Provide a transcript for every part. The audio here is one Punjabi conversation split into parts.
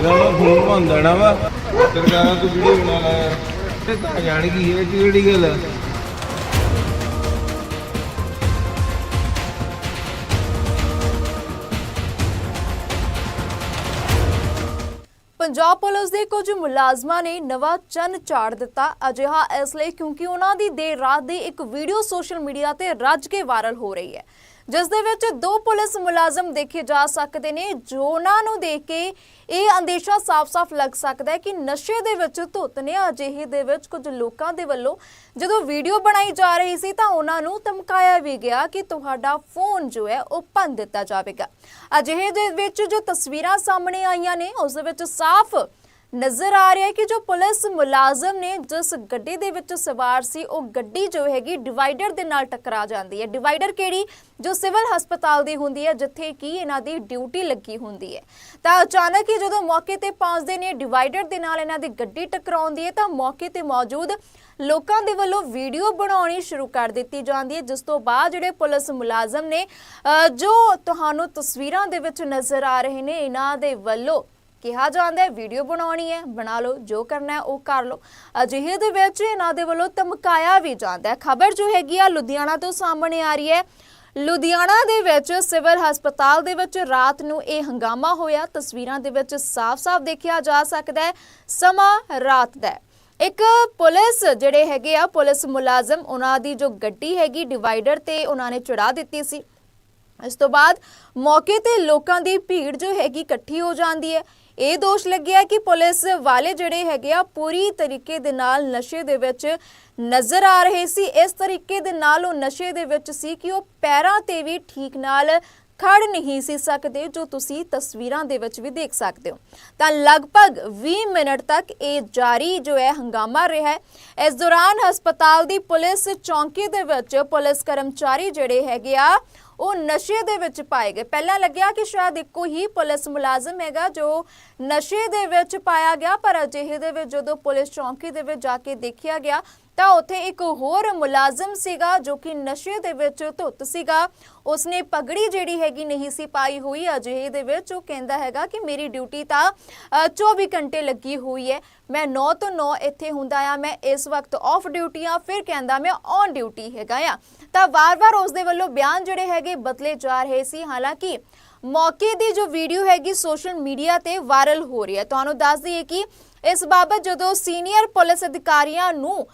ਇਹਦਾ ਮੈਂ ਫੋਨ ਬੰਦ ਦੇਣਾ ਵਾ। ਸਰਕਾਰਾਂ ਤੂੰ ਵੀਡੀਓ ਬਣਾ ਲੈ। ਯਾਰ ਤੇ ਤਾਂ ਜਾਣ ਗਈ ਇਹ ਕਿਹੜੀ ਗੱਲ ਆ? ਪੰਜਾਬ ਪੁਲਿਸ ਦੇ ਕੁਝ ਮੁਲਾਜ਼ਮਾਂ ਨੇ ਨਵਾਂ ਚੰਨ ਚਾੜ ਦਿੱਤਾ। ਅਜਿਹਾ ਇਸ ਲਈ ਕਿਉਂਕਿ ਉਹਨਾਂ ਦੀ ਦੇਰ ਰਾਤ ਦੀ ਇੱਕ ਵੀਡੀਓ ਸੋਸ਼ਲ ਮੀਡੀਆ ਤੇ ਰੱਜ ਕੇ ਵਾਇਰਲ ਹੋ ਰਹੀ ਹੈ। ਜਿਸ ਦੇ ਵਿੱਚ ਦੋ ਪੁਲਿਸ ਮੁਲਾਜ਼ਮ ਦੇਖੇ ਜਾ ਸਕਦੇ ਨੇ, ਜੋ ਉਹਨਾਂ ਨੂੰ ਦੇਖ ਕੇ ਇਹ ਅੰਦੇਸ਼ਾ ਸਾਫ਼-ਸਾਫ਼ ਲੱਗ ਸਕਦਾ ਹੈ ਕਿ ਨਸ਼ੇ ਦੇ ਵਿੱਚ ਧੁੱਤ ਨੇ। ਅਜਿਹੇ ਦੇ ਵਿੱਚ ਕੁਝ ਲੋਕਾਂ ਦੇ ਵੱਲੋਂ ਜਦੋਂ ਵੀਡੀਓ ਬਣਾਈ ਜਾ ਰਹੀ ਸੀ ਤਾਂ ਉਹਨਾਂ ਨੂੰ ਧਮਕਾਇਆ ਵੀ ਗਿਆ ਕਿ ਤੁਹਾਡਾ ਫੋਨ ਜੋ ਹੈ ਉਹ ਭੰਨ ਦਿੱਤਾ ਜਾਵੇਗਾ। ਅਜਿਹੇ ਦੇ ਵਿੱਚ ਜੋ ਤਸਵੀਰਾਂ ਸਾਹਮਣੇ ਆਈਆਂ ਨੇ, ਉਸ ਦੇ ਵਿੱਚ ਸਾਫ਼ ਨਜ਼ਰ ਆ ਰਿਹਾ ਹੈ ਕਿ ਜੋ ਪੁਲਿਸ ਮੁਲਾਜ਼ਮ ਨੇ ਜਿਸ ਗੱਡੀ ਦੇ ਵਿੱਚ ਸਵਾਰ ਸੀ, ਉਹ ਗੱਡੀ ਜੋ ਹੈਗੀ ਡਿਵਾਈਡਰ ਦੇ ਨਾਲ ਟਕਰਾ ਜਾਂਦੀ ਹੈ। ਡਿਵਾਈਡਰ ਕਿਹੜੀ? ਜੋ ਸਿਵਲ ਹਸਪਤਾਲ ਦੀ ਹੁੰਦੀ ਹੈ, ਜਿੱਥੇ ਕਿ ਇਹਨਾਂ ਦੀ ਡਿਊਟੀ ਲੱਗੀ ਹੁੰਦੀ ਹੈ। ਤਾਂ ਅਚਾਨਕ ਹੀ ਜਦੋਂ ਮੌਕੇ ਤੇ ਪਹੁੰਚਦੇ ਨੇ, ਡਿਵਾਈਡਰ ਦੇ ਨਾਲ ਇਹਨਾਂ ਦੀ ਗੱਡੀ ਟਕਰਾਉਂਦੀ ਹੈ, ਤਾਂ ਮੌਕੇ ਤੇ ਮੌਜੂਦ ਲੋਕਾਂ ਦੇ ਵੱਲੋਂ ਵੀਡੀਓ ਬਣਾਉਣੀ ਸ਼ੁਰੂ ਕਰ ਦਿੱਤੀ ਜਾਂਦੀ ਹੈ, ਜਿਸ ਤੋਂ ਬਾਅਦ ਜਿਹੜੇ ਪੁਲਿਸ ਮੁਲਾਜ਼ਮ ਨੇ ਜੋ ਤੁਹਾਨੂੰ ਤਸਵੀਰਾਂ ਦੇ ਵਿੱਚ ਨਜ਼ਰ ਆ ਰਹੇ ਨੇ, ਇਹਨਾਂ ਦੇ ਵੱਲੋਂ ਕਿਹਾ ਜਾਂਦਾ ਹੈ, ਵੀਡੀਓ ਬਣਾਉਣੀ ਹੈ, ਬਣਾ ਲਓ, ਜੋ ਕਰਨਾ ਹੈ, ਉਹ ਕਰ ਲਓ। ਅਜਿਹੇ ਦੇ ਵਿੱਚ ਇਹਨਾਂ ਦੇ ਵੱਲੋਂ ਧਮਕਾਇਆ ਵੀ ਜਾਂਦਾ ਹੈ। ਖਬਰ ਜੋ ਹੈਗੀ ਆ, ਲੁਧਿਆਣਾ ਤੋਂ ਸਾਹਮਣੇ ਆ ਰਹੀ ਹੈ। ਲੁਧਿਆਣਾ ਦੇ ਵਿੱਚ ਸਿਵਲ ਹਸਪਤਾਲ ਦੇ ਵਿੱਚ ਰਾਤ ਨੂੰ ਇਹ ਹੰਗਾਮਾ ਹੋਇਆ। ਤਸਵੀਰਾਂ ਦੇ ਵਿੱਚ ਸਾਫ਼-ਸਾਫ਼ ਦੇਖਿਆ ਜਾ ਸਕਦਾ ਹੈ। ਸਮਾਂ ਰਾਤ ਦਾ ਇੱਕ ਪੁਲਿਸ ਜਿਹੜੇ ਹੈਗੇ ਆ, ਪੁਲਿਸ ਮੁਲਾਜ਼ਮ, ਉਹਨਾਂ ਦੀ ਜੋ ਗੱਡੀ ਹੈਗੀ, ਡਿਵਾਈਡਰ ਤੇ ਉਹਨਾਂ ਨੇ ਚੜਾ ਦਿੱਤੀ ਸੀ। ਇਸ ਤੋਂ ਬਾਅਦ ਮੌਕੇ ਤੇ ਲੋਕਾਂ ਦੀ ਭੀੜ ਜੋ ਹੈਗੀ ਇਕੱਠੀ ਹੋ ਜਾਂਦੀ ਹੈ। ਇਹ ਦੋਸ਼ ਲੱਗਿਆ ਕਿ ਪੁਲਿਸ ਵਾਲੇ ਜਿਹੜੇ ਹੈਗੇ ਆ, ਪੂਰੀ ਤਰੀਕੇ ਦੇ ਨਾਲ ਨਸ਼ੇ ਦੇ ਵਿੱਚ ਨਜ਼ਰ ਆ ਰਹੇ ਸੀ। ਇਸ ਤਰੀਕੇ ਦੇ ਨਾਲ ਉਹ ਨਸ਼ੇ ਦੇ ਵਿੱਚ ਸੀ ਕਿ ਉਹ ਪੈਰਾਂ ਤੇ ਵੀ ਠੀਕ ਨਾਲ ਖੜ ਨਹੀਂ ਸੀ ਸਕਦੇ, ਜੋ ਤੁਸੀਂ ਤਸਵੀਰਾਂ ਦੇ ਵਿੱਚ ਵੀ ਦੇਖ ਸਕਦੇ ਹੋ। ਤਾਂ ਲਗਭਗ 20 ਮਿੰਟ ਤੱਕ ਇਹ ਜਾਰੀ ਜੋ ਹੈ, ਹੰਗਾਮਾ ਰਿਹਾ ਇਸ ਦੌਰਾਨ ਹਸਪਤਾਲ ਦੀ ਪੁਲਿਸ ਚੌਂਕੀ ਦੇ ਵਿੱਚ ਪੁਲਿਸ ਕਰਮਚਾਰੀ ਜਿਹੜੇ ਹੈਗੇ ਆ ਉਹ ਨਸ਼ੇ ਦੇ ਵਿੱਚ ਪਾਏ ਗਏ। ਪਹਿਲਾਂ ਲੱਗਿਆ ਕਿ ਸ਼ਾਇਦ ਇੱਕੋ ਹੀ ਪੁਲਿਸ ਮੁਲਾਜ਼ਮ ਹੈਗਾ ਜੋ ਨਸ਼ੇ ਦੇ ਵਿੱਚ ਪਾਇਆ ਗਿਆ, ਪਰ ਅਜਿਹੇ ਦੇ ਵਿੱਚ ਜਦੋਂ ਪੁਲਿਸ ਚੌਂਕੀ ਦੇ ਵਿੱਚ ਜਾ ਕੇ ਦੇਖਿਆ ਗਿਆ ਤਾਂ ਉੱਥੇ ਇੱਕ ਹੋਰ ਮੁਲਾਜ਼ਮ ਸੀਗਾ ਜੋ ਕਿ ਨਸ਼ੇ ਦੇ ਵਿੱਚ ਧੁੱਤ ਸੀਗਾ। ਉਸਨੇ ਪਗੜੀ ਜਿਹੜੀ ਹੈਗੀ ਨਹੀਂ ਸੀ ਪਾਈ ਹੋਈ ਅਜਿਹੇ ਦੇ ਵਿੱਚ ਉਹ ਕਹਿੰਦਾ ਹੈਗਾ ਕਿ ਮੇਰੀ ਡਿਊਟੀ ਤਾਂ ਅ, 24 ਘੰਟੇ ਲੱਗੀ ਹੋਈ ਹੈ। ਮੈਂ 9 ਤੋਂ 9 ਇੱਥੇ ਹੁੰਦਾ ਆ ਮੈਂ ਇਸ ਵਕਤ ਆਫ ਡਿਊਟੀ ਆ ਫਿਰ ਕਹਿੰਦਾ ਮੈਂ ਔਨ ਡਿਊਟੀ ਹੈਗਾ ਆ। ਤਾਂ ਵਾਰ-ਵਾਰ ਉਸ ਦੇ ਵੱਲੋਂ ਬਿਆਨ ਜਿਹੜੇ ਹੈਗੇ ਬਦਲੇ ਜਾ ਰਹੇ ਸੀ। ਹਾਲਾਂਕਿ ਮੌਕੇ ਦੀ ਜੋ ਵੀਡੀਓ ਹੈਗੀ ਸੋਸ਼ਲ ਮੀਡੀਆ ਤੇ ਵਾਇਰਲ ਹੋ ਰਹੀ ਹੈ। ਤੁਹਾਨੂੰ ਦੱਸ ਦਈਏ ਕਿ ਇਸ ਬਾਬਤ ਜਦੋਂ ਸੀਨੀਅਰ ਪੁਲਿਸ ਅਧਿਕਾਰੀਆਂ ਨੂੰ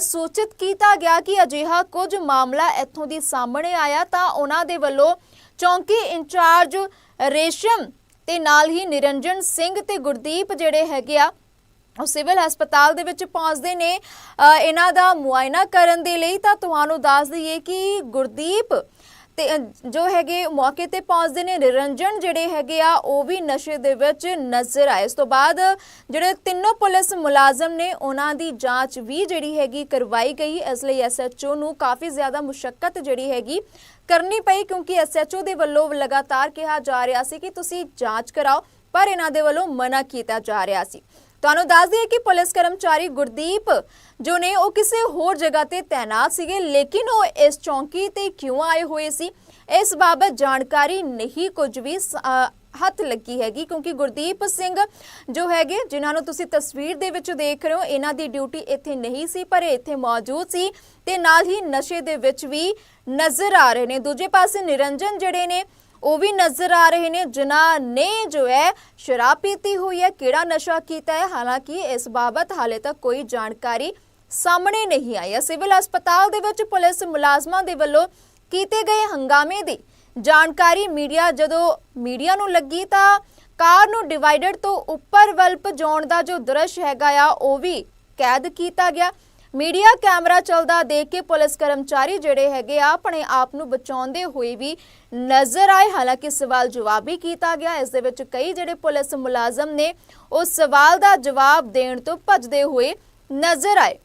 ਸੂਚਿਤ ਕੀਤਾ ਗਿਆ ਕਿ ਅਜਿਹਾ ਕੁਝ ਮਾਮਲਾ ਇੱਥੋਂ ਦੀ ਸਾਹਮਣੇ ਆਇਆ ਤਾਂ ਉਹਨਾਂ ਦੇ ਵੱਲੋਂ ਚੌਂਕੀ ਇੰਚਾਰਜ ਰੇਸ਼ਮ ਤੇ ਨਾਲ ਹੀ ਨਿਰੰਜਨ ਸਿੰਘ ਤੇ ਗੁਰਦੀਪ ਜਿਹੜੇ ਹੈਗੇ ਆ, ਉਹ ਸਿਵਲ ਹਸਪਤਾਲ ਦੇ ਵਿੱਚ ਪਹੁੰਚਦੇ ਨੇ। ਇਹਨਾਂ ਦਾ ਮੁਆਇਨਾ ਕਰਨ ਦੇ ਲਈ ਤਾਂ ਤੁਹਾਨੂੰ ਦੱਸ ਦਈਏ ਕਿ ਗੁਰਦੀਪ ਤੇ ਜੋ ਹੈਗੇ ਮੌਕੇ ਤੇ ਪਹੁੰਚਦੇ ਨੇ, ਨਿਰੰਜਨ ਜਿਹੜੇ ਹੈਗੇ ਆ, ਉਹ ਵੀ ਨਸ਼ੇ ਦੇ ਵਿੱਚ ਨਜ਼ਰ ਆਏ। ਇਸ ਤੋਂ ਬਾਅਦ ਜਿਹੜੇ ਤਿੰਨੋਂ ਪੁਲਿਸ ਮੁਲਾਜ਼ਮ ਨੇ, ਉਹਨਾਂ ਦੀ ਜਾਂਚ ਵੀ ਜਿਹੜੀ ਹੈਗੀ ਕਰਵਾਈ ਗਈ। ਇਸ ਲਈ ਐਸਐਚਓ ਨੂੰ ਕਾਫੀ ਜ਼ਿਆਦਾ ਮੁਸ਼ਕਲ ਜਿਹੜੀ ਹੈਗੀ ਕਰਨੀ ਪਈ, ਕਿਉਂਕਿ ਐਸਐਚਓ ਦੇ ਵੱਲੋਂ ਲਗਾਤਾਰ ਕਿਹਾ ਜਾ ਰਿਹਾ ਸੀ ਕਿ ਤੁਸੀਂ ਜਾਂਚ ਕਰਾਓ, ਪਰ ਇਹਨਾਂ ਦੇ ਵੱਲੋਂ ਮਨਾ ਕੀਤਾ ਜਾ ਰਿਹਾ ਸੀ। ਤੁਹਾਨੂੰ ਦੱਸ ਦਈਏ ਕਿ ਪੁਲਿਸ ਕਰਮਚਾਰੀ ਗੁਰਦੀਪ, ਜੋ ਨੇ ਉਹ ਕਿਸੇ ਹੋਰ ਜਗ੍ਹਾ ਤੇ ਤਾਇਨਾਤ ਸੀਗੇ, ਲੇਕਿਨ ਉਹ ਇਸ ਚੌਂਕੀ ਤੇ ਕਿਉਂ ਆਏ ਹੋਏ ਸੀ? ਇਸ ਬਾਬਤ ਜਾਣਕਾਰੀ ਨਹੀਂ ਕੁਝ ਵੀ ਹੱਥ ਲੱਗੀ ਹੈਗੀ, ਕਿਉਂਕਿ ਗੁਰਦੀਪ ਸਿੰਘ ਜੋ ਹੈਗੇ, ਜਿਨ੍ਹਾਂ ਨੂੰ ਤੁਸੀਂ ਤਸਵੀਰ ਦੇ ਵਿੱਚ ਦੇਖ ਰਹੇ ਹੋ, ਇਹਨਾਂ ਦੀ ਡਿਊਟੀ ਇੱਥੇ ਨਹੀਂ ਸੀ, ਪਰ ਇਹ ਇੱਥੇ ਮੌਜੂਦ ਸੀ ਤੇ ਨਾਲ ਹੀ ਨਸ਼ੇ ਦੇ ਵਿੱਚ ਵੀ ਨਜ਼ਰ ਆ ਰਹੇ ਨੇ। ਦੂਜੇ ਪਾਸੇ ਨਿਰੰਜਨ ਜਿਹੜੇ ਨੇ ਉਹ ਵੀ ਨਜ਼ਰ ਆ ਰਹੇ ਨੇ, ਜਿਨ੍ਹਾਂ ਨੇ ਜੋ ਹੈ ਸ਼ਰਾਬ ਪੀਤੀ ਹੋਈ ਹੈ, ਕਿਹੜਾ ਨਸ਼ਾ ਕੀਤਾ ਹੈ? ਹਾਲਾਂਕਿ ਇਸ ਬਾਬਤ ਹਾਲੇ ਤੱਕ ਕੋਈ ਜਾਣਕਾਰੀ ਸਾਹਮਣੇ ਨਹੀਂ ਆਈ ਹੈ। ਸਿਵਲ ਹਸਪਤਾਲ ਦੇ ਵਿੱਚ ਪੁਲਿਸ ਮੁਲਾਜ਼ਮਾਂ ਦੇ ਵੱਲੋਂ ਕੀਤੇ ਗਏ ਹੰਗਾਮੇ ਦੀ ਜਾਣਕਾਰੀ ਮੀਡੀਆ, ਜਦੋਂ ਮੀਡੀਆ ਨੂੰ ਲੱਗੀ ਤਾਂ ਕਾਰ ਨੂੰ ਡਿਵਾਈਡਰ ਤੋਂ ਉੱਪਰ ਵੱਲ ਭਜਾਉਣ ਦਾ ਜੋ ਦ੍ਰਿਸ਼ ਹੈਗਾ ਆ, ਉਹ ਵੀ ਕੈਦ ਕੀਤਾ ਗਿਆ। ਮੀਡੀਆ ਕੈਮਰਾ ਚੱਲਦਾ ਦੇਖ ਕੇ ਪੁਲਿਸ ਕਰਮਚਾਰੀ ਜਿਹੜੇ ਹੈਗੇ ਆ, ਆਪਣੇ ਆਪ ਨੂੰ ਬਚਾਉਂਦੇ ਹੋਏ ਵੀ ਨਜ਼ਰ ਆਏ। ਹਾਲਾਂਕਿ ਸਵਾਲ ਜਵਾਬ ਵੀ ਕੀਤਾ ਗਿਆ। ਇਸ ਦੇ ਵਿੱਚ ਕਈ ਜਿਹੜੇ ਪੁਲਿਸ ਮੁਲਾਜ਼ਮ ਨੇ ਉਹ ਸਵਾਲ ਦਾ ਜਵਾਬ ਦੇਣ ਤੋਂ ਭੱਜਦੇ ਹੋਏ ਨਜ਼ਰ ਆਏ।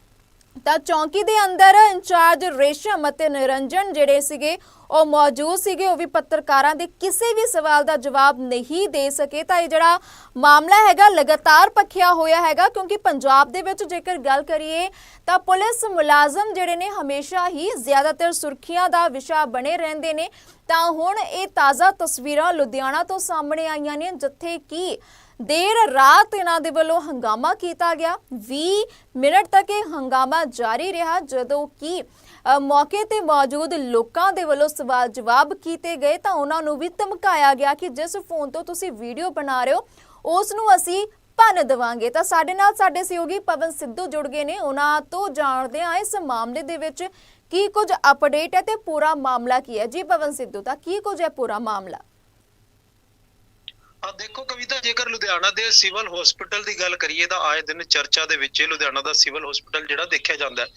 ਤਾਂ ਚੌਂਕੀ ਦੇ ਅੰਦਰ ਇੰਚਾਰਜ ਰੇਸ਼ਮ ਅਤੇ ਨਿਰੰਜਨ ਜਿਹੜੇ ਸੀਗੇ, ਉਹ ਮੌਜੂਦ ਸੀਗੇ, ਉਹ ਵੀ ਪੱਤਰਕਾਰਾਂ ਦੇ ਕਿਸੇ ਵੀ ਸਵਾਲ ਦਾ ਜਵਾਬ ਨਹੀਂ ਦੇ ਸਕੇ। ਤਾਂ ਇਹ ਜਿਹੜਾ ਮਾਮਲਾ ਹੈਗਾ, ਲਗਾਤਾਰ ਪੱਖਿਆ ਹੋਇਆ ਹੈਗਾ, ਕਿਉਂਕਿ ਪੰਜਾਬ ਦੇ ਵਿੱਚ ਜੇਕਰ ਗੱਲ ਕਰੀਏ, ਤਾਂ ਪੁਲਿਸ ਮੁਲਾਜ਼ਮ ਜਿਹੜੇ ਨੇ, ਹਮੇਸ਼ਾ ਹੀ ਜ਼ਿਆਦਾਤਰ ਸੁਰਖੀਆਂ ਦਾ ਵਿਸ਼ਾ ਬਣੇ ਰਹਿੰਦੇ ਨੇ। ਤਾਂ ਹੁਣ ਇਹ ਤਾਜ਼ਾ ਤਸਵੀਰਾਂ ਲੁਧਿਆਣਾ ਤੋਂ ਸਾਹਮਣੇ ਆਈਆਂ ਨੇ, ਜਿੱਥੇ ਕਿ ਦੇਰ ਰਾਤ ਇਹਨਾਂ ਦੇ ਵੱਲੋਂ ਹੰਗਾਮਾ ਕੀਤਾ ਗਿਆ। 20 ਮਿੰਟ ਤੱਕ ਇਹ ਹੰਗਾਮਾ ਜਾਰੀ ਰਿਹਾ, ਜਦੋਂ ਕਿ ਮੌਕੇ ਤੇ ਮੌਜੂਦ ਲੋਕਾਂ ਦੇ ਵੱਲੋਂ ਸਵਾਲ ਜਵਾਬ ਕੀਤੇ ਗਏ ਤਾਂ ਉਹਨਾਂ ਨੂੰ ਵੀ ਧਮਕਾਇਆ ਗਿਆ ਕਿ ਜਿਸ ਫੋਨ ਤੋਂ ਤੁਸੀਂ ਵੀਡੀਓ ਬਣਾ ਰਹੇ ਹੋ, ਉਸ ਨੂੰ ਅਸੀਂ ਭੰਨ ਦੇਵਾਂਗੇ। ਤਾਂ ਸਾਡੇ ਨਾਲ ਸਾਡੇ ਸਹਿਯੋਗੀ ਪਵਨ ਸਿੱਧੂ ਜੁੜ ਗਏ ਨੇ। ਉਹਨਾਂ ਤੋਂ ਜਾਣਦੇ ਹਾਂ ਇਸ ਮਾਮਲੇ ਦੇ ਵਿੱਚ ਕੀ ਕੁਝ ਅਪਡੇਟ ਹੈ ਤੇ ਪੂਰਾ ਮਾਮਲਾ ਕੀ ਹੈ। ਜੀ ਪਵਨ ਸਿੱਧੂ ਦਾ ਕੀ ਕੁਝ ਹੈ? ਪੂਰਾ ਮਾਮਲਾ। ਆ ਦੇਖੋ ਕਵਿਤਾ, ਜੇਕਰ ਲੁਧਿਆਣਾ ਦੇ ਸਿਵਲ ਹਸਪੀਟਲ ਦੀ ਗੱਲ ਕਰੀਏ ਤਾਂ ਆਏ ਦਿਨ ਚਰਚਾ ਦੇ ਵਿੱਚ ਲੁਧਿਆਣਾ ਦਾ ਸਿਵਲ ਹਸਪੀਟਲ ਜਿਹੜਾ ਦੇਖਿਆ ਜਾਂਦਾ ਹੈ।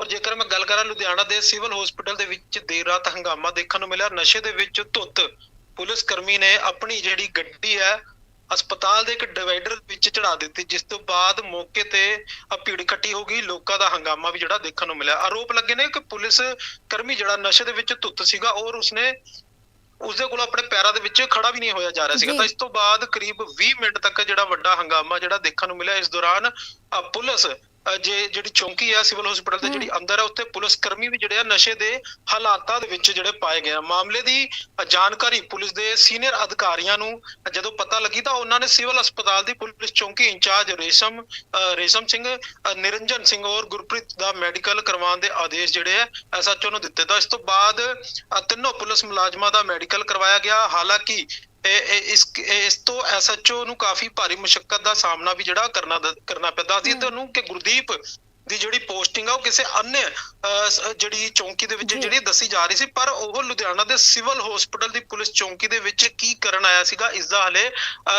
ਔਰ ਜੇਕਰ ਮੈਂ ਗੱਲ ਕਰਾਂ ਲੁਧਿਆਣਾ ਦੇ ਸਿਵਲ ਹਸਪੀਟਲ ਦੇ ਵਿੱਚ ਦੇਰ ਰਾਤ ਹੰਗਾਮਾ ਦੇਖਣ ਨੂੰ ਮਿਲਿਆ, ਨਸ਼ੇ ਦੇ ਵਿੱਚ ਧੁੱਤ। ਪੁਲਿਸ ਕਰਮੀ ਨੇ ਆਪਣੀ ਜਿਹੜੀ ਗੱਡੀ ਹੈ, ਹਸਪਤਾਲ ਦੇ ਇੱਕ ਡਿਵਾਈਡਰ ਵਿੱਚ ਚੜਾ ਦਿੱਤੀ, ਜਿਸ ਤੋਂ ਬਾਅਦ ਮੌਕੇ ਤੇ ਭੀੜ ਇਕੱਠੀ ਹੋ ਗਈ, ਲੋਕਾਂ ਦਾ ਹੰਗਾਮਾ ਵੀ ਜਿਹੜਾ ਦੇਖਣ ਨੂੰ ਮਿਲਿਆ। ਆਰੋਪ ਲੱਗੇ ਨੇ ਕਿ ਪੁਲਿਸ ਕਰਮੀ ਜਿਹੜਾ ਨਸ਼ੇ ਦੇ ਵਿੱਚ ਧੁੱਤ ਸੀਗਾ, ਔਰ ਉਸਨੇ ਉਸਦੇ ਕੋਲ ਆਪਣੇ ਪੈਰਾਂ ਦੇ ਵਿੱਚ ਖੜਾ ਵੀ ਨਹੀਂ ਹੋਇਆ ਜਾ ਰਿਹਾ ਸੀਗਾ। ਤਾਂ ਇਸ ਤੋਂ ਬਾਅਦ ਕਰੀਬ 20 ਮਿੰਟ ਤੱਕ ਜਿਹੜਾ ਵੱਡਾ ਹੰਗਾਮਾ ਜਿਹੜਾ ਦੇਖਣ ਨੂੰ ਮਿਲਿਆ ਇਸ ਦੌਰਾਨ ਪੁਲਿਸ ਜੇ ਜਿਹੜੀ ਚੌਂਕੀ ਹੈ ਸਿਵਲ ਹਸਪੀਟਲ ਦੇ ਜਿਹੜੀ ਅੰਦਰ ਹੈ ਉੱਥੇ ਪੁਲਿਸ ਕਰਮੀ ਵੀ ਜਿਹੜੇ ਆ ਨਸ਼ੇ ਦੇ ਹਾਲਾਤਾਂ ਦੇ ਵਿੱਚ ਜਿਹੜੇ ਪਾਏ ਗਏ ਆ। ਮਾਮਲੇ ਦੀ ਜਾਣਕਾਰੀ ਪੁਲਿਸ ਦੇ ਸੀਨੀਅਰ ਅਧਿਕਾਰੀਆਂ ਨੂੰ ਜਦੋਂ ਪਤਾ ਲੱਗੀ ਤਾਂ ਉਹਨਾਂ ਨੇ ਸਿਵਲ ਹਸਪਤਾਲ ਦੀ ਪੁਲਿਸ ਚੌਂਕੀ ਇੰਚਾਰਜ ਰੇਸ਼ਮ ਰੇਸ਼ਮ ਸਿੰਘ ਨਿਰੰਜਨ ਸਿੰਘ ਔਰ ਗੁਰਪ੍ਰੀਤ ਦਾ ਮੈਡੀਕਲ ਕਰਵਾਉਣ ਦੇ ਆਦੇਸ਼ ਜਿਹੜੇ ਆ ਐਸਐਚਓ ਨੂੰ ਦਿੱਤੇ। ਤਾਂ ਇਸ ਤੋਂ ਬਾਅਦ ਤਿੰਨੋਂ ਪੁਲਿਸ ਮੁਲਾਜ਼ਮਾਂ ਦਾ ਮੈਡੀਕਲ ਕਰਵਾਇਆ ਗਿਆ। ਹਾਲਾਂਕਿ ਇਸ ਇਸ ਤੋਂ ਐਸਐਚਓ ਨੂੰ ਕਾਫੀ ਭਾਰੀ ਮੁਸ਼ਕਲ ਦਾ ਸਾਹਮਣਾ ਵੀ ਜਿਹੜਾ ਕਰਨਾ ਕਰਨਾ ਪੈਂਦਾ। ਸੀ ਤੇ ਉਹਨੂੰ ਕਿ ਗੁਰਦੀਪ ਦੀ ਜਿਹੜੀ ਪੋਸਟਿੰਗ ਆ ਉਹ ਕਿਸੇ ਅੰਨੇ ਜਿਹੜੀ ਚੌਂਕੀ ਦੇ ਵਿੱਚ ਜਿਹੜੀ ਦੱਸੀ ਜਾ ਰਹੀ ਸੀ ਪਰ ਉਹ ਲੁਧਿਆਣਾ ਦੇ ਸਿਵਲ ਹਸਪੀਟਲ ਦੀ ਪੁਲਿਸ ਚੌਂਕੀ ਦੇ ਵਿੱਚ ਕੀ ਕਰਨ ਆਇਆ ਸੀਗਾ ਇਸ ਦਾ ਹਲੇ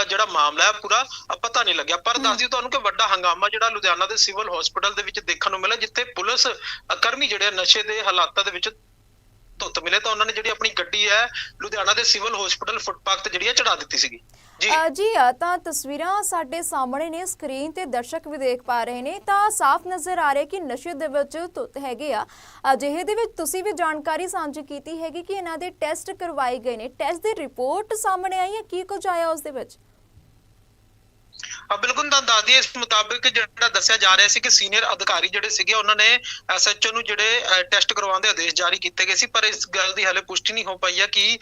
ਜਿਹੜਾ ਮਾਮਲਾ ਹੈ ਪੂਰਾ ਪਤਾ ਨਹੀਂ ਲੱਗਿਆ। ਪਰ ਦੱਸ ਦਿਓ ਤੁਹਾਨੂੰ ਕਿ ਵੱਡਾ ਹੰਗਾਮਾ ਜਿਹੜਾ ਲੁਧਿਆਣਾ ਦੇ ਸਿਵਲ ਹਸਪੀਟਲ ਦੇ ਵਿੱਚ ਦੇਖਣ ਨੂੰ ਮਿਲਿਆ ਜਿੱਥੇ ਪੁਲਿਸ ਕਰਮੀ ਜਿਹੜੇ ਨਸ਼ੇ ਦੇ ਹਾਲਾਤਾਂ ਦੇ ਵਿੱਚ ਧੁੱਤ ਮਿਲੇ ਤਾਂ ਉਹਨਾਂ ਨੇ ਜਿਹੜੀ ਆਪਣੀ ਗੱਡੀ ਹੈ, ਲੁਧਿਆਣਾ ਦੇ ਸਿਵਲ ਹਸਪੀਟਲ ਫੁੱਟਪਾਥ ਤੇ ਜਿਹੜੀ ਹੈ ਚੜਾ ਦਿੱਤੀ ਸੀਗੀ। ਜੀ। ਜੀ ਤਾਂ ਤਸਵੀਰਾਂ ਸਾਡੇ ਸਾਹਮਣੇ ਨੇ ਸਕਰੀਨ ਤੇ ਦਰਸ਼ਕ ਵੀ ਦੇਖ ਪਾ ਰਹੇ ਨੇ। ਤਾਂ ਸਾਫ਼ ਨਜ਼ਰ ਆ ਰਿਹਾ ਕਿ ਨਸ਼ੇ ਦੇ ਵਿੱਚ ਧੁੱਤ ਹੈਗੇ ਆ। ਅਜਿਹੇ ਦੇ ਵਿੱਚ ਤੁਸੀਂ ਵੀ ਜਾਣਕਾਰੀ ਸਾਂਝੀ ਕੀਤੀ ਹੈਗੀ ਕਿ ਇਹਨਾਂ ਦੇ ਟੈਸਟ ਕਰਵਾਏ ਗਏ ਨੇ। ਟੈਸਟ ਦੀ ਰਿਪੋਰਟ ਸਾਹਮਣੇ ਆਈ ਹੈ, ਕੀ ਕੁਝ ਆਇਆ ਉਸ ਦੇ ਵਿੱਚ? ਬਿਲਕੁਲ ਤਾਂ ਦੱਸ ਦਈਏ ਇਸ ਮੁਤਾਬਿਕ ਜਿਹੜਾ ਦੱਸਿਆ ਜਾ ਰਿਹਾ ਸੀ ਕਿ ਸੀਨੀਅਰ ਅਧਿਕਾਰੀ ਜਿਹੜੇ ਸੀਗੇ ਉਹਨਾਂ ਨੇ ਐਸਐਚਓ ਨੂੰ ਜਿਹੜੇ ਟੈਸਟ ਕਰਵਾਉਣ ਦੇ ਆਦੇਸ਼ ਜਾਰੀ ਕੀਤੇ ਗਏ ਸੀ ਪਰ ਇਸ ਗੱਲ ਦੀ ਹਲੇ ਪੁਸ਼ਟੀ ਨਹੀਂ ਹੋ ਪਈ ਹੈ ਕਿ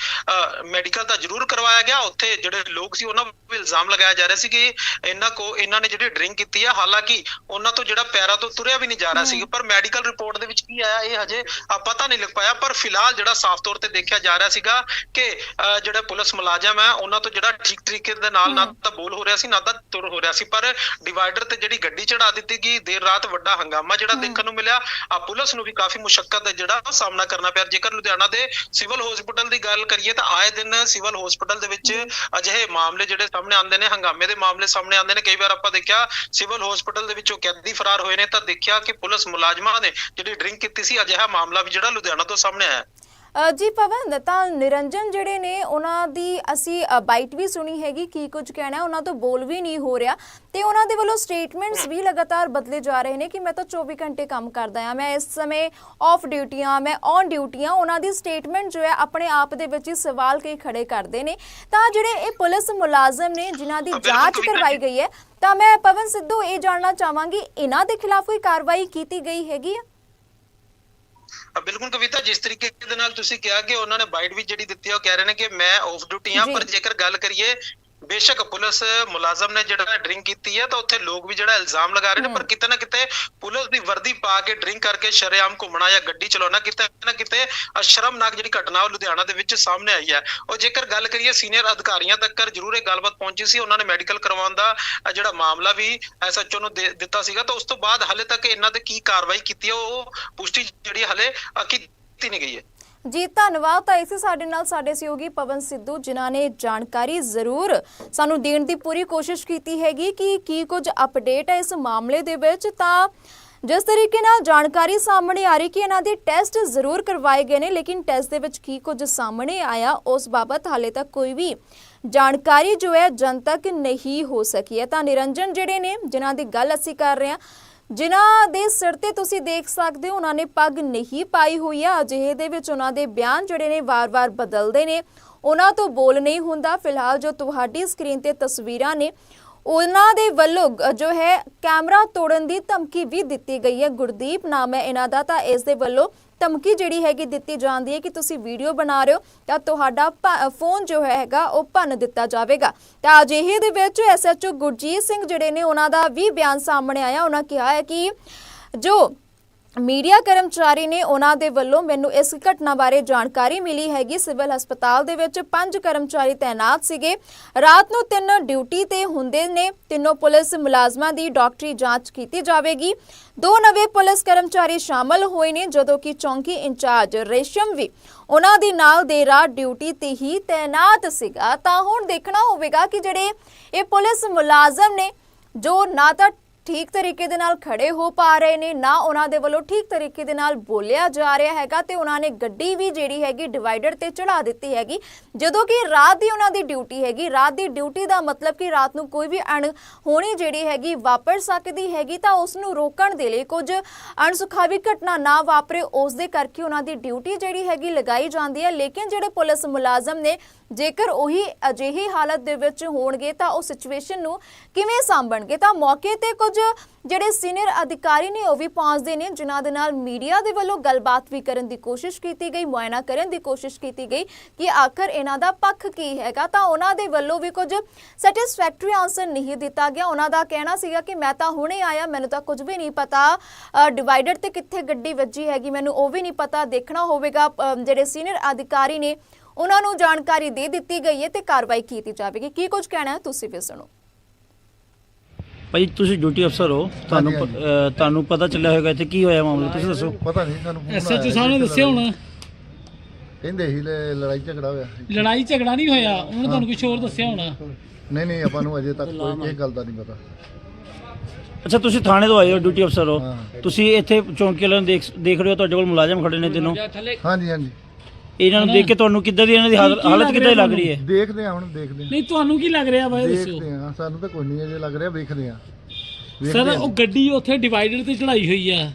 ਮੈਡੀਕਲ ਤਾਂ ਜ਼ਰੂਰ ਕਰਵਾਇਆ ਗਿਆ ਉੱਥੇ ਜਿਹੜੇ ਲੋਕ ਸੀ ਉਹਨਾਂ ਵੀ ਇਲਜ਼ਾਮ ਲਗਾਇਆ ਜਾ ਰਿਹਾ ਸੀ ਕਿ ਇਹਨਾਂ ਕੋ ਇਹਨਾਂ ਨੇ ਜਿਹੜੀ ਡਰਿੰਕ ਕੀਤੀ ਹੈ ਹਾਲਾਂਕਿ ਉਹਨਾਂ ਤੋਂ ਜਿਹੜਾ ਪੈਰਾਂ ਤੋਂ ਤੁਰਿਆ ਵੀ ਨਹੀਂ ਜਾ ਰਿਹਾ ਸੀ ਪਰ ਮੈਡੀਕਲ ਰਿਪੋਰਟ ਦੇ ਵਿੱਚ ਕੀ ਆਇਆ ਇਹ ਹਜੇ ਪਤਾ ਨਹੀਂ ਲੱਗ ਪਾਇਆ ਪਰ ਫਿਲਹਾਲ ਜਿਹੜਾ ਸਾਫ਼ ਤੌਰ ਤੇ ਦੇਖਿਆ ਜਾ ਰਿਹਾ ਸੀਗਾ ਕਿ ਜਿਹੜੇ ਪੁਲਿਸ ਮੁਲਾਜ਼ਮ ਹੈ ਉਹਨਾਂ ਤੋਂ ਜਿਹੜਾ ਠੀਕ ਤਰੀਕੇ ਦੇ ਨਾਲ ਨਾ ਤਾਂ ਬੋਲ ਹੋ ਰਿਹਾ ਸੀ ਨਾ ਤਾਂ ਤੁਰ ਹੋ ਰਿਹਾ ਸੀ ਪਰ ਡਿਵਾਈਡਰ ਤੇ ਜਿਹੜੀ ਗੱਡੀ ਚੜਾ ਦਿੱਤੀ ਗਈ ਦੇਰ ਰਾਤ ਵੱਡਾ ਹੰਗਾਮਾ ਜਿਹੜਾ ਦੇਖਣ ਨੂੰ ਮਿਲਿਆ। ਆ ਪੁਲਿਸ ਨੂੰ ਵੀ ਕਾਫੀ ਮੁਸ਼ਕਲ ਦਾ ਜਿਹੜਾ ਸਾਹਮਣਾ ਕਰਨਾ ਪਿਆ। ਜੇਕਰ ਲੁਧਿਆਣਾ ਦੇ ਸਿਵਲ ਹਸਪੀਟਲ ਦੀ ਗੱਲ ਕਰੀਏ ਤਾਂ ਆਏ ਦਿਨ ਸਿਵਲ ਹਸਪੀਟਲ ਦੇ ਵਿੱਚ ਅਜਿਹੇ ਮਾਮਲੇ ਜਿਹੜੇ ਸਾਹਮਣੇ ਆਉਂਦੇ ਨੇ ਹੰਗਾਮੇ ਦੇ ਮਾਮਲੇ ਸਾਹਮਣੇ ਆਉਂਦੇ ਨੇ। ਕਈ ਵਾਰ ਆਪਾਂ ਦੇਖਿਆ ਸਿਵਲ ਹਸਪੀਟਲ ਦੇ ਵਿੱਚੋਂ ਕੈਦੀ ਫਰਾਰ ਹੋਏ ਨੇ ਤਾਂ ਦੇਖਿਆ ਕਿ ਪੁਲਿਸ ਮੁਲਾਜ਼ਮਾਂ ਨੇ ਜਿਹੜੀ ਡਰਿੰਕ ਕੀਤੀ ਸੀ ਅਜਿਹਾ ਮਾਮਲਾ ਵੀ ਜਿਹੜਾ ਲੁਧਿਆਣਾ ਤੋਂ ਸਾਹਮਣੇ ਆਇਆ। ਹੈ। ਜੀ ਪਵਨ ਤਾਂ ਨਿਰੰਜਨ ਜਿਹੜੇ ਨੇ ਉਹਨਾਂ ਦੀ ਅਸੀਂ ਬਾਈਟ ਵੀ ਸੁਣੀ ਹੈਗੀ ਕੀ ਕੁਝ ਕਹਿਣਾ ਉਹਨਾਂ ਤੋਂ ਬੋਲ ਵੀ ਨਹੀਂ ਹੋ ਰਿਹਾ। ਤੇ ਉਹਨਾਂ ਦੇ ਵੱਲੋਂ ਸਟੇਟਮੈਂਟਸ ਵੀ ਲਗਾਤਾਰ ਬਦਲੇ ਜਾ ਰਹੇ ਨੇ ਕਿ ਮੈਂ ਤਾਂ 24 ਘੰਟੇ ਕੰਮ ਕਰਦਾ ਹਾਂ। ਮੈਂ ਇਸ ਸਮੇਂ ਆਫ ਡਿਊਟੀ ਹਾਂ ਮੈਂ ਔਨ ਡਿਊਟੀ ਹਾਂ। ਉਹਨਾਂ ਦੀ ਸਟੇਟਮੈਂਟ ਜੋ ਹੈ ਆਪਣੇ ਆਪ ਦੇ ਵਿੱਚ ਹੀ ਸਵਾਲ ਕਈ ਖੜੇ ਕਰਦੇ ਨੇ। ਤਾਂ ਜਿਹੜੇ ਇਹ ਪੁਲਿਸ ਮੁਲਾਜ਼ਮ ਨੇ ਜਿਨ੍ਹਾਂ ਦੀ ਜਾਂਚ ਕਰਵਾਈ। ਗਈ ਹੈ ਤਾਂ ਮੈਂ ਪਵਨ ਸਿੱਧੂ ਇਹ ਜਾਣਨਾ ਚਾਹਾਂਗੀ ਇਹਨਾਂ ਦੇ ਖਿਲਾਫ ਕੋਈ ਕਾਰਵਾਈ ਕੀਤੀ ਗਈ ਹੈਗੀ ਅ, ਬਿਲਕੁਲ ਕਵਿਤਾ ਜਿਸ ਤਰੀਕੇ ਦੇ ਨਾਲ ਤੁਸੀਂ ਕਿਹਾ ਕਿ ਉਹਨਾਂ ਨੇ ਬਾਈਟ ਵੀ ਜਿਹੜੀ ਦਿੱਤੀ ਆ ਉਹ ਕਹਿ ਰਹੇ ਨੇ ਕਿ ਮੈਂ ਆਫ ਡਿਊਟੀ ਹਾਂ ਜੀ। ਪਰ ਜੇਕਰ ਗੱਲ ਕਰੀਏ ਬੇਸ਼ੱਕ ਪੁਲਿਸ ਮੁਲਾਜ਼ਮ ਨੇ ਜਿਹੜਾ ਡਰਿੰਕ ਕੀਤੀ ਹੈ ਤਾਂ ਉੱਥੇ ਲੋਕ ਵੀ ਜਿਹੜਾ ਇਲਜ਼ਾਮ ਲਗਾ ਰਹੇ ਨੇ ਪਰ ਕਿਤੇ ਨਾ ਕਿਤੇ ਪੁਲਿਸ ਦੀ ਵਰਦੀ ਪਾ ਕੇ ਡਰਿੰਕ ਕਰਕੇ ਸ਼ਰੇਆਮ ਘੁੰਮਣਾ ਜਾਂ ਗੱਡੀ ਚਲਾਉਣਾ ਕਿਤੇ ਨਾ ਕਿਤੇ ਅ, ਸ਼ਰਮਨਾਕ ਜਿਹੜੀ ਘਟਨਾ ਉਹ ਲੁਧਿਆਣਾ ਦੇ ਵਿੱਚ ਸਾਹਮਣੇ ਆਈ ਹੈ। ਉਹ ਜੇਕਰ ਗੱਲ ਕਰੀਏ ਸੀਨੀਅਰ ਅਧਿਕਾਰੀਆਂ ਤੱਕ ਜ਼ਰੂਰ ਇਹ ਗੱਲਬਾਤ ਪਹੁੰਚੀ ਸੀ ਉਹਨਾਂ ਨੇ ਮੈਡੀਕਲ ਕਰਵਾਉਣ ਦਾ ਜਿਹੜਾ ਮਾਮਲਾ ਵੀ ਐਸਐਚਓ ਨੂੰ ਦਿੱਤਾ ਸੀਗਾ ਤਾਂ ਉਸ ਤੋਂ ਬਾਅਦ ਹਲੇ ਤੱਕ ਇਹਨਾਂ ਤੇ ਕੀ ਕਾਰਵਾਈ ਕੀਤੀ ਹੈ ਉਹ ਪੁਸ਼ਟੀ ਜਿਹੜੀ ਹਲੇ ਕੀਤੀ ਨਹੀਂ ਗਈ ਹੈ। ਜੀ, ਧੰਨਵਾਦ। ਤਾਂ ਇਸੇ ਸਾਡੇ ਨਾਲ ਸਾਡੇ ਸਹਿਯੋਗੀ ਪਵਨ ਸਿੱਧੂ, ਜਿਨ੍ਹਾਂ ਨੇ ਜਾਣਕਾਰੀ ਜ਼ਰੂਰ ਸਾਨੂੰ ਦੇਣ ਦੀ ਪੂਰੀ ਕੋਸ਼ਿਸ਼ ਕੀਤੀ ਹੈਗੀ ਕਿ ਕੀ ਕੁਝ ਅਪਡੇਟ ਹੈ ਇਸ ਮਾਮਲੇ ਦੇ ਵਿੱਚ। ਤਾਂ ਜਿਸ ਤਰੀਕੇ ਨਾਲ ਜਾਣਕਾਰੀ ਸਾਹਮਣੇ ਆ ਰਹੀ ਕਿ ਇਹਨਾਂ ਦੇ ਟੈਸਟ ਜ਼ਰੂਰ ਕਰਵਾਏ ਗਏ ਨੇ, ਲੇਕਿਨ ਟੈਸਟ ਦੇ ਵਿੱਚ ਕੀ ਕੁਝ ਸਾਹਮਣੇ ਆਇਆ, ਉਸ ਬਾਬਤ ਹਾਲੇ ਤੱਕ ਕੋਈ ਵੀ ਜਾਣਕਾਰੀ ਜੋ ਹੈ ਜਨਤਕ ਨਹੀਂ ਹੋ ਸਕੀ ਹੈ। ਤਾਂ ਨਿਰੰਜਨ ਜਿਹੜੇ ਨੇ, ਜਿਨ੍ਹਾਂ ਦੀ ਗੱਲ ਅਸੀਂ ਕਰ ਰਹੇ ਹਾਂ ਜਿਨ੍ਹਾਂ ਦੇ ਸਿਰ ਤੇ ਤੁਸੀਂ ਦੇਖ ਸਕਦੇ ਹੋ, ਉਹਨਾਂ ਨੇ ਪੱਗ ਨਹੀਂ ਪਾਈ ਹੋਈ ਆ। ਅਜਿਹੇ ਦੇ ਵਿੱਚ ਉਹਨਾਂ ਦੇ ਬਿਆਨ ਜਿਹੜੇ ਨੇ ਵਾਰ-ਵਾਰ ਬਦਲਦੇ ਨੇ। ਉਹਨਾਂ ਤੋਂ ਬੋਲ ਨਹੀਂ ਹੁੰਦਾ। ਫਿਲਹਾਲ ਜੋ ਤੁਹਾਡੀ ਸਕਰੀਨ ਤੇ ਤਸਵੀਰਾਂ ਨੇ, ਉਹਨਾਂ ਦੇ ਵੱਲੋਂ ਜੋ ਹੈ, ਕੈਮਰਾ ਤੋੜਨ ਦੀ ਧਮਕੀ ਵੀ ਦਿੱਤੀ ਗਈ ਹੈ। ਗੁਰਦੀਪ ਨਾਮ ਹੈ ਇਹਨਾਂ ਦਾ, ਤਾਂ ਇਸ ਦੇ ਵੱਲੋਂ ਧਮਕੀ ਜਿਹੜੀ ਹੈਗੀ ਦਿੱਤੀ ਜਾਂਦੀ ਹੈ ਕਿ ਤੁਸੀਂ ਵੀਡੀਓ ਬਣਾ ਰਹੇ ਹੋ, ਤਾਂ ਤੁਹਾਡਾ ਫੋਨ ਜੋ ਹੈਗਾ ਉਹ ਭੰਨ ਦਿੱਤਾ ਜਾਵੇਗਾ। ਤਾਂ ਅਜਿਹੇ ਦੇ ਵਿੱਚ ਐਸਐਚਓ ਗੁਰਜੀਤ ਸਿੰਘ ਜਿਹੜੇ ਨੇ, ਉਹਨਾਂ ਦਾ ਵੀ ਬਿਆਨ ਸਾਹਮਣੇ ਆਇਆ। ਉਹਨਾਂ ਕਿਹਾ ਹੈ ਕਿ ਜੋ ਮੀਡੀਆ ਕਰਮਚਾਰੀ ਨੇ ਉਹਨਾਂ ਦੇ ਵੱਲੋਂ ਮੈਨੂੰ ਇਸ ਘਟਨਾ ਬਾਰੇ ਜਾਣਕਾਰੀ ਮਿਲੀ ਹੈਗੀ। ਸਿਵਲ ਹਸਪਤਾਲ ਦੇ ਵਿੱਚ ਪੰਜ ਕਰਮਚਾਰੀ ਤਾਇਨਾਤ ਸੀਗੇ। ਰਾਤ ਨੂੰ ਤਿੰਨ ਡਿਊਟੀ ਤੇ ਹੁੰਦੇ ਨੇ। ਤਿੰਨੋਂ ਪੁਲਿਸ ਮੁਲਾਜ਼ਮਾਂ ਦੀ ਡਾਕਟਰੀ ਜਾਂਚ ਕੀਤੀ ਜਾਵੇਗੀ। ਦੋ ਨਵੇਂ ਪੁਲਿਸ ਕਰਮਚਾਰੀ ਸ਼ਾਮਲ ਹੋਏ ਨੇ, ਜਦੋਂ ਕਿ ਚੌਂਕੀ ਇੰਚਾਰਜ ਰੇਸ਼ਮ ਵੀ ਉਹਨਾਂ ਦੀ ਨਾਲ ਦੇ ਰਾਤ ਡਿਊਟੀ ਤੇ ਹੀ ਤਾਇਨਾਤ ਸੀਗਾ। ਤਾਂ ਹੁਣ ਦੇਖਣਾ ਹੋਵੇਗਾ ਕਿ ਜਿਹੜੇ ਇਹ ਪੁਲਿਸ ਮੁਲਾਜ਼ਮ ਨੇ, ਜੋ ਨਾ ਤਾਂ ਠੀਕ ਤਰੀਕੇ ਦੇ ਨਾਲ ਖੜੇ ਹੋ ਪਾ ਰਹੇ ਨੇ, ਨਾ ਉਹਨਾਂ ਦੇ ਵੱਲੋਂ ਠੀਕ ਤਰੀਕੇ ਦੇ ਨਾਲ ਬੋਲਿਆ ਜਾ ਰਿਹਾ ਹੈਗਾ ਤੇ ਉਹਨਾਂ ਨੇ ਗੱਡੀ ਵੀ ਜਿਹੜੀ ਹੈਗੀ ਡਿਵਾਈਡਰ ਤੇ ਚੜਾ ਦਿੱਤੀ ਹੈਗੀ। ਜਦੋਂ ਕਿ ਰਾਤ ਦੀ ਉਹਨਾਂ ਦੀ ਡਿਊਟੀ ਹੈਗੀ, ਰਾਤ ਦੀ ਡਿਊਟੀ ਦਾ ਮਤਲਬ ਕਿ ਰਾਤ ਨੂੰ ਕੋਈ ਵੀ ਅਣ ਹੋਣੀ ਜਿਹੜੀ ਹੈਗੀ ਵਾਪਰ ਸਕਦੀ ਹੈਗੀ ਤਾਂ ਉਸ ਨੂੰ ਰੋਕਣ ਦੇ ਲਈ ਕੁਝ ਅਣਸੁਖਾਵੀ ਘਟਨਾ ਨਾ ਵਾਪਰੇ, ਉਸ ਦੇ ਕਰਕੇ ਉਹਨਾਂ ਦੀ ਡਿਊਟੀ ਜਿਹੜੀ ਹੈਗੀ ਲਗਾਈ ਜਾਂਦੀ ਹੈ। ਲੇਕਿਨ ਜਿਹੜੇ ਪੁਲਿਸ ਮੁਲਾਜ਼ਮ ਨੇ ਜੇਕਰ ਉਹੀ ਅਜਿਹੀ ਹਾਲਤ ਦੇ ਵਿੱਚ ਹੋਣਗੇ ਤਾਂ ਉਹ ਸਿਚੁਏਸ਼ਨ ਨੂੰ ਕਿਵੇਂ ਸੰਭਣਗੇ? ਤਾਂ ਮੌਕੇ ਤੇ ਕੁਝ ਜਿਹੜੇ ਸੀਨੀਅਰ ਅਧਿਕਾਰੀ ਨੇ ਉਹ ਵੀ ਪਹੁੰਚਦੇ ਨੇ, ਜਿਨ੍ਹਾਂ ਦੇ ਨਾਲ ਮੀਡੀਆ ਦੇ ਵੱਲੋਂ ਗੱਲਬਾਤ ਵੀ ਕਰਨ ਦੀ ਕੋਸ਼ਿਸ਼ ਕੀਤੀ ਗਈ, ਮੁਆਇਨਾ ਕਰਨ ਦੀ ਕੋਸ਼ਿਸ਼ ਕੀਤੀ ਗਈ ਕਿ ਆਖਰ ਇਹਨਾਂ ਦਾ ਪੱਖ ਕੀ ਹੈਗਾ? ਤਾਂ ਉਹਨਾਂ ਦੇ ਵੱਲੋਂ ਵੀ ਕੁਝ ਸੈਟੀਸਫੈਕਟਰੀ ਆਨਸਰ ਨਹੀਂ ਦਿੱਤਾ ਗਿਆ। ਉਹਨਾਂ ਦਾ ਕਹਿਣਾ ਸੀਗਾ ਕਿ ਮੈਂ ਤਾਂ ਹੁਣੇ ਆਇਆ, ਮੈਨੂੰ ਤਾਂ ਕੁਝ ਵੀ ਨਹੀਂ ਪਤਾ। ਡਿਵਾਈਡਰ ਤੇ ਕਿੱਥੇ ਗੱਡੀ ਵੱਜੀ ਹੈਗੀ, ਮੈਨੂੰ ਉਹ ਵੀ ਨਹੀਂ ਪਤਾ। ਦੇਖਣਾ ਹੋਵੇਗਾ ਜਿਹੜੇ ਸੀਨੀਅਰ ਅਧਿਕਾਰੀ ਨੇ ਉਹਨਾਂ ਨੂੰ ਜਾਣਕਾਰੀ ਦੇ ਦਿੱਤੀ ਗਈ ਹੈ ਤੇ ਕਾਰਵਾਈ ਕੀਤੀ ਜਾਵੇਗੀ। ਕੀ ਕੁਝ ਕਹਿਣਾ ਹੈ ਤੁਸੀਂ ਵੀ ਸੁਣੋ ਭਾਈ ਤੁਸੀਂ ਡਿਊਟੀ ਅਫਸਰ ਹੋ। ਤੁਹਾਨੂੰ ਪ- ਹਾਂਜੀ, ਅਹ ਤੁਹਾਨੂੰ ਪਤਾ ਚੱਲਿਆ ਹੋਵੇਗਾ ਇੱਥੇ ਕੀ ਹੋਇਆ ਮਾਮਲਾ ਤੁਸੀਂ ਦੱਸੋ। ਪਤਾ ਨਹੀਂ ਸਾਨੂੰ phone ਐਸਐਚਓ ਆਇਆ ਸਾਹਿਬ ਨੇ ਸੀ ਦੱਸਿਆ ਲੜਾਈ- ਹੋਣਾ। ਕਹਿੰਦੇ ਸੀ ਲ- ਲੜਾਈ ਝਗੜਾ ਹੋਇਆ। ਲੜਾਈ ਝਗੜਾ ਨਹੀਂ ਹੋਇਆ ਉਹਨੇ ਤੁਹਾਨੂੰ ਕੁਝ ਹੋਰ ਦੱਸਿਆ ਹੋਣਾ? ਨਹੀਂ ਨਹੀਂ ਆਪਾਂ ਨੂੰ ਅਜੇ ਤੱਕ ਕੋਈ ਇਹ ਗੱਲ ਦਾ ਨਹੀਂ ਪਤਾ। ਅੱਛਾ ਤੁਸੀਂ ਥਾਣੇ ਤੋਂ ਆਏ ਹੋ ਡਿਊਟੀ ਅਫਸਰ ਹੋ। ਹਾਂ। ਤੁਸੀਂ ਇੱਥੇ ਚੌਂਕੀ ਵਾਲਿਆਂ ਨੂੰ ਦੇਖ ਦੇਖ ਰਹੇ ਹੋ ਤੁਹਾਡੇ ਕੋਲ ਮੁਲਾਜ਼ਮ ਖੜੇ ਨੇ ਤਿੰਨੋਂ। ਹਾਂਜੀ ਹਾਂਜੀ। ਇਹਨਾਂ ਨੂੰ ਦੇਖ ਕੇ ਤੁਹਾਨੂੰ ਕਿੱਦਾਂ ਦੀ ਇਹਨਾਂ ਦੀ ਹਾਲ- ਹਾਲਤ ਕਿੱਦਾਂ ਦੀ ਰਿਹਾ ਲੱਗ ਰਹੀ ਹੈ? ਦੇਖਦੇ ਆ ਹੁਣ ਦੇਖਦੇ ਆ ਨਹੀਂ ਤੁਹਾਨੂੰ ਕੀ ਲੱਗ ਰਿਹਾ ਵਾ ਇਹ ਦੱਸੋ। ਦੇਖਦੇ ਆ ਸਾਨੂੰ ਤਾਂ ਕੋਈ ਨਹੀਂ ਅਜੇ ਲੱਗ ਰਿਹਾ ਵੇਖਦੇ ਆ ਸਰ ਉਹ ਗੱਡੀ ਉੱਥੇ ਡਿਵਾਈਡਰ ਤੇ ਚੜਾਈ ਹੋਈ ਆ।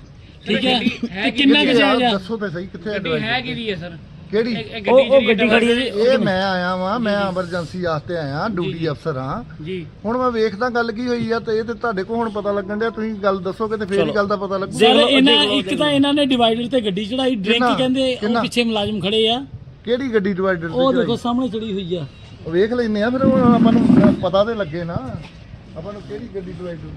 ਠੀਕ ਹੈ? ਤੇ ਕਿੰਨਾ ਕੁ ਜਾਇਜ਼ ਆ? ਦੱਸੋ ਤੇ ਸਹੀ ਕਿੱਥੇ ਗੱਡੀ ਹੈ ਕਿਹਦੀ ਹੈ ਸਰ? ਕਿਹੜੀ? ਉਹ ਉਹ ਗੱਡੀ ਖੜੀ ਹੈ ਜੀ। ਇਹ ਮੈਂ ਆਇਆ ਵਾਂ ਮੈਂ ਐਮਰਜੈਂਸੀ ਵਾਸਤੇ ਆਇਆ ਡਿਊਟੀ ਅਫਸਰ ਹਾਂ। ਜੀ। ਹੁਣ ਮੈਂ ਵੇਖਦਾ ਗੱਲ ਕੀ ਹੋਈ ਆ ਤੇ ਇਹ ਤੇ ਤੁਹਾਡੇ ਕੋਲ ਹੁਣ ਪਤਾ ਲੱਗਣ ਡਿਆ ਤੁਸੀਂ ਗੱਲ ਦੱਸੋਗੇ ਤੇ ਫੇਰ ਹੀ ਗੱਲ ਦਾ ਪਤਾ ਲੱਗੂ। ਸਰ ਇਹਨਾਂ ਇੱਕ ਤਾਂ ਇਹਨਾਂ ਨੇ ਡਿਵਾਈਡਰ ਤੇ ਗੱਡੀ ਚੜਾਈ ਡਰਿੰਕ? ਕਹਿੰਦੇ ਉਹ? ਪਿੱਛੇ ਮੁਲਾਜ਼ਮ ਖੜੇ ਆ। ਕਿਹੜੀ ਗੱਡੀ ਡਿਵਾਈਡਰ ਉਹ ਤੇ ਦੇਖੋ ਸਾਹਮਣੇ ਚੜੀ ਹੋਈ ਆ। ਵੇਖ ਲੈਨੇ ਆ ਫਿਰ ਆਪਾਂ ਨੂੰ ਪਤਾ ਤੇ ਲੱਗੇ ਨਾ। ਆਪਾਂ ਨੂੰ ਕਿਹੜੀ ਗੱਡੀ ਡਿਵਾਈਡਰ